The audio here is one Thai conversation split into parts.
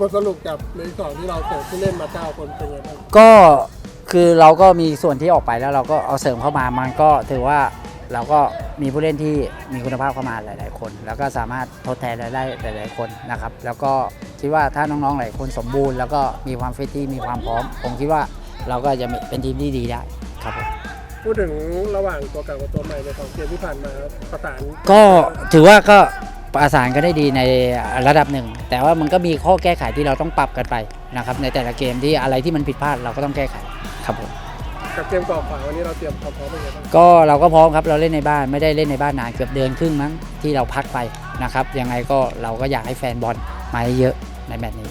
บทสรุปกับในสองที่เราเสิร์ฟที่เล่นมาเก้าคนเป็นไงบ้างก็คือเราก็มีส่วนที่ออกไปแล้วเราก็เอาเสริมเข้ามามันก็ถือว่าเราก็มีผู้เล่นที่มีคุณภาพเข้ามาหลาย ๆ คน แล้วก็สามารถทดแทนได้หลายๆคนนะครับ แล้วก็คิดว่าถ้าน้องๆหลายคนสมบูรณ์แล้วก็มีความฟิตที่มีความพร้อม ผมคิดว่าเราก็จะเป็นทีมที่ดีได้ครับผมพูดถึงระหว่างตัวเก่ากับตัวใหม่ในสองเกมที่ผ่านมาประสานก็ถือว่าก็ ประสานกันได้ดีในระดับหนึ่ง แต่ว่ามันก็มีข้อแก้ไขที่เราต้องปรับกันไปนะครับในแต่ละเกมที่อะไรที่มันผิดพลาดเราก็ต้องแก้ไขครับผมกับเกมก่อขวาวันนี้เราเตรียมความพร้อมเป็นไงบ้างก็เราก็พร้อมครับเราเล่นในบ้านไม่ได้เล่นในบ้านนานเกือบเดือนครึ่งมั้งที่เราพักไปนะครับยังไงก็เราก็อยากให้แฟนบอลมาเยอะในแมตช์นี้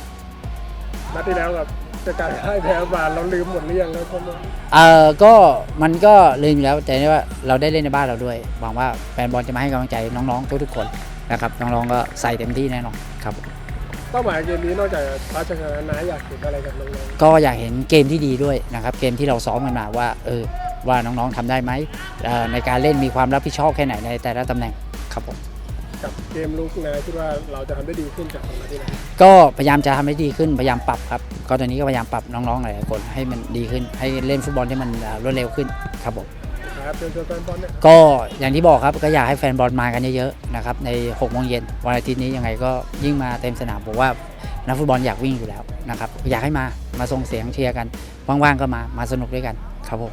นัดที่แล้วกับจะการให้แพ้บานเราลืมหมดหรือยังครับพ่อมดเออก็มันก็ลืมอยู่แล้วแต่ว่าเราได้เล่นในบ้านเราด้วยหวังว่าแฟนบอลจะมาให้กำลังใจน้องๆทุกๆคน นะครับน้องๆก็ใส่เต็มที่แน่นอนครับ เป้าหมายเกมนี้นอกจากคว้าชนะนะอยากเห็นอะไรกับน้องก็อยากเห็นเกมที่ดีด้วยนะครับ เกมที่เราซ้อมกันมาว่าเออว่าน้องๆทำได้ไหมเอ่อในการเล่นมีความรับผิดชอบแค่ไหนในแต่ละตำแหน่งครับผม ๆกับเกมลุกนะคิดว่าเราจะทำได้ดีขึ้นจากตรงนั้นที่ไหนก็พยายามจะทำให้ดีขึ้นพยายามปรับครับ ก็ตอนนี้ก็พยายามปรับน้องๆหลายๆคนให้มันดีขึ้น ให้เล่นฟุตบอลที่มันเอ่อรวดเร็วขึ้นครับผม ครับเชิญชวนแฟนบอลเนี่ยก็อย่างที่บอกครับก็อยากให้แฟนบอลมากันเยอะๆนะครับใน6โมงเย็นวันอาทิตย์นี้ยังไงก็ยิ่งมาเต็มสนามผมว่านักฟุตบอลอยากวิ่งอยู่แล้วนะครับอยากให้มามาส่งเสียงเชียร์กันว่างๆก็มามาสนุกด้วยกันครับผม